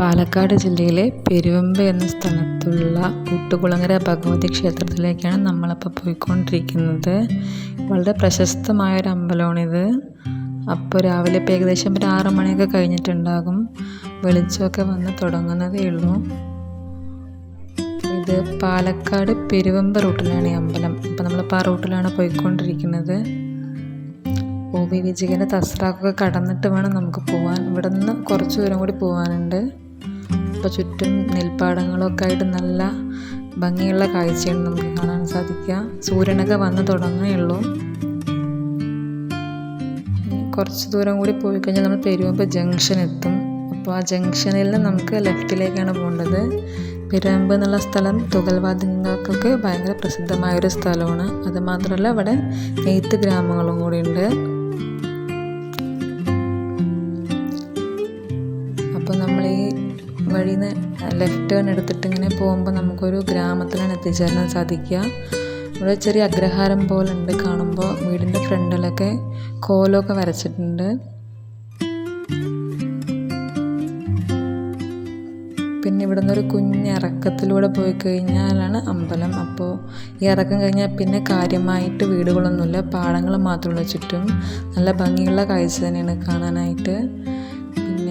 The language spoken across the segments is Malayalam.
പാലക്കാട് ജില്ലയിലെ പെരുവമ്പ എന്ന സ്ഥലത്തുള്ള കൂട്ടുകുളങ്ങര ഭഗവതി ക്ഷേത്രത്തിലേക്കാണ് നമ്മളിപ്പോൾ പോയിക്കൊണ്ടിരിക്കുന്നത്. വളരെ പ്രശസ്തമായ പ്രശസ്തമായൊരു അമ്പലമാണിത്. അപ്പോൾ രാവിലെ ഇപ്പോൾ ഏകദേശം ഒരു ആറ് മണിയൊക്കെ കഴിഞ്ഞിട്ടുണ്ടാകും. വെളിച്ചമൊക്കെ വന്ന് തുടങ്ങുന്നതേ ഉള്ളൂ. ഇത് പാലക്കാട് പെരുവമ്പ റൂട്ടിലാണ് ഈ അമ്പലം. അപ്പോൾ നമ്മളിപ്പോൾ ആ റൂട്ടിലാണ് പോയിക്കൊണ്ടിരിക്കുന്നത്. ഒ വി വിജയന്റെ തസ്രാക്കൊക്കെ കടന്നിട്ട് വേണം നമുക്ക് പോകാൻ ഇവിടെ നിന്ന് കുറച്ച് ദൂരം കൂടി പോകാനുണ്ട് അപ്പോൾ ചുറ്റും നെൽപ്പാടങ്ങളൊക്കെ ആയിട്ട് നല്ല ഭംഗിയുള്ള കാഴ്ചയാണ് നമുക്ക് കാണാൻ സാധിക്കുക. സൂര്യനൊക്കെ വന്ന് തുടങ്ങുകയുള്ളൂ കുറച്ച് ദൂരം കൂടി പോയി കഴിഞ്ഞാൽ നമ്മൾ പെരുവമ്പ് ജംഗ്ഷൻ എത്തും. അപ്പോൾ ആ ജംഗ്ഷനിൽ നിന്ന് നമുക്ക് ലെഫ്റ്റിലേക്കാണ് പോകേണ്ടത്. പെരുവമ്പ് എന്നുള്ള സ്ഥലം തുകൽവാദങ്ങൾക്കൊക്കെ ഭയങ്കര പ്രസിദ്ധമായൊരു സ്ഥലമാണ്. അതുമാത്രമല്ല അവിടെ നെയ്ത്ത് ഗ്രാമങ്ങളും കൂടിയുണ്ട് അപ്പോൾ നമ്മൾ ഈ വഴിയിൽ നിന്ന് ലെഫ്റ്റ് ടേൺ എടുത്തിട്ട് ഇങ്ങനെ പോകുമ്പോൾ നമുക്കൊരു ഗ്രാമത്തിലാണ് എത്തിച്ചേരാൻ സാധിക്കുക. ഇവിടെ ചെറിയ അഗ്രഹാരം പോലെ ഉണ്ട് കാണുമ്പോൾ വീടിന്റെ ഫ്രണ്ടിലൊക്കെ കോലമൊക്കെ വരച്ചിട്ടുണ്ട്. പിന്നെ ഇവിടെ നിന്നൊരു കുഞ്ഞ് ഇറക്കത്തിലൂടെ പോയി കഴിഞ്ഞാലാണ് അമ്പലം. അപ്പോൾ ഈ ഇറക്കം കഴിഞ്ഞാൽ പിന്നെ കാര്യമായിട്ട് വീടുകളൊന്നുമില്ല. പാടങ്ങൾ മാത്രമുള്ള ചുറ്റും. നല്ല ഭംഗിയുള്ള കാഴ്ച തന്നെയാണ് കാണാനായിട്ട്.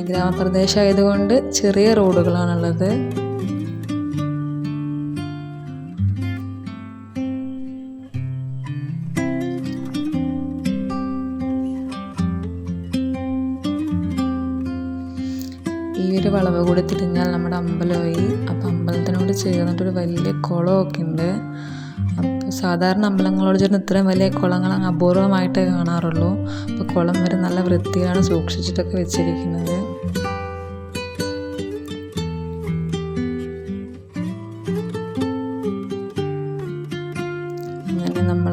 പിന്നെ ഗ്രാമപ്രദേശം ആയതുകൊണ്ട് ചെറിയ റോഡുകളാണുള്ളത്. ഈ ഒരു വളവ് കൂടി തിരിഞ്ഞാൽ നമ്മുടെ അമ്പലമായി. അപ്പോൾ അമ്പലത്തിനോട് ചേർന്നിട്ടൊരു വലിയ കുളമൊക്കെ ഉണ്ട് അപ്പോൾ സാധാരണ അമ്പലങ്ങളോട് ചേർന്ന് ഇത്രയും വലിയ കുളങ്ങൾ അങ്ങ് അപൂർവമായിട്ടേ കാണാറുള്ളൂ. അപ്പോൾ കുളം വരെ നല്ല വൃത്തിയാണ് സൂക്ഷിച്ചിട്ടൊക്കെ വെച്ചിരിക്കുന്നത്.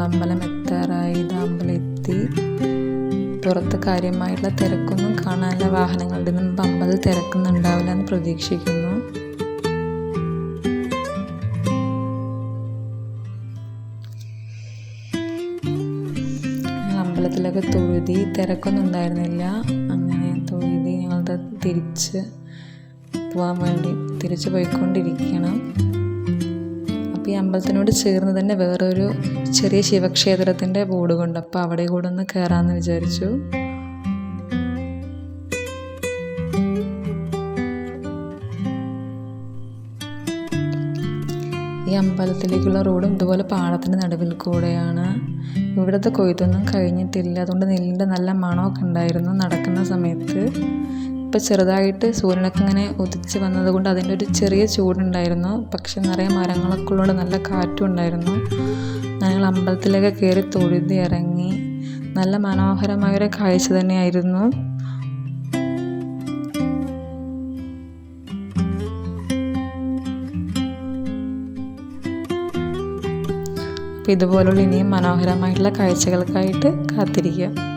അമ്പലം എത്താറായി. ഇത് അമ്പലം എത്തി പുറത്ത് കാര്യമായിട്ടുള്ള തിരക്കൊന്നും കാണാനില്ല. വാഹനങ്ങളുടെ മുമ്പ് അമ്പലത്തിൽ തിരക്കുന്നുണ്ടാവില്ല എന്ന് പ്രതീക്ഷിക്കുന്നു. അമ്പലത്തിലൊക്കെ തൊഴുതി തിരക്കൊന്നും ഉണ്ടായിരുന്നില്ല. അങ്ങനെ തൊഴുതി ഞങ്ങളുടെ തിരിച്ച് പോകാൻ വേണ്ടി തിരിച്ച് പോയിക്കൊണ്ടിരിക്കണം. അപ്പോൾ ഈ അമ്പലത്തിനോട് ചേർന്ന് തന്നെ വേറൊരു ചെറിയ ശിവക്ഷേത്രത്തിന്റെ ബോർഡ് കൊണ്ട് അപ്പോൾ അവിടെ കൂടെ ഒന്ന് കയറാമെന്ന് വിചാരിച്ചു. ഈ അമ്പലത്തിലേക്കുള്ള റോഡും ഇതുപോലെ പാടത്തിന്റെ നടുവിൽ കൂടെയാണ്. ഇവിടുത്തെ കൊയ്ത്തൊന്നും കഴിഞ്ഞിട്ടില്ല. അതുകൊണ്ട് നെല്ലിന്റെ നല്ല മണമൊക്കെ ഉണ്ടായിരുന്നു നടക്കുന്ന സമയത്ത്. ഇപ്പോൾ ചെറുതായിട്ട് സൂര്യനൊക്കെ ഇങ്ങനെ ഉദിച്ച് വന്നതുകൊണ്ട് അതിന്റെ ഒരു ചെറിയ ചൂടുണ്ടായിരുന്നു. പക്ഷെ നിറയെ മരങ്ങളൊക്കെ ഉള്ളതുകൊണ്ട് നല്ല കാറ്റും ഉണ്ടായിരുന്നു. ഞങ്ങൾ അമ്പലത്തിലേക്ക് കയറി തൊഴുതി ഇറങ്ങി. നല്ല മനോഹരമായൊരു കാഴ്ച തന്നെയായിരുന്നു. അപ്പോൾ ഇതുപോലുള്ള ഇനിയും മനോഹരമായിട്ടുള്ള കാഴ്ചകൾക്കായിട്ട് കാത്തിരിക്കുക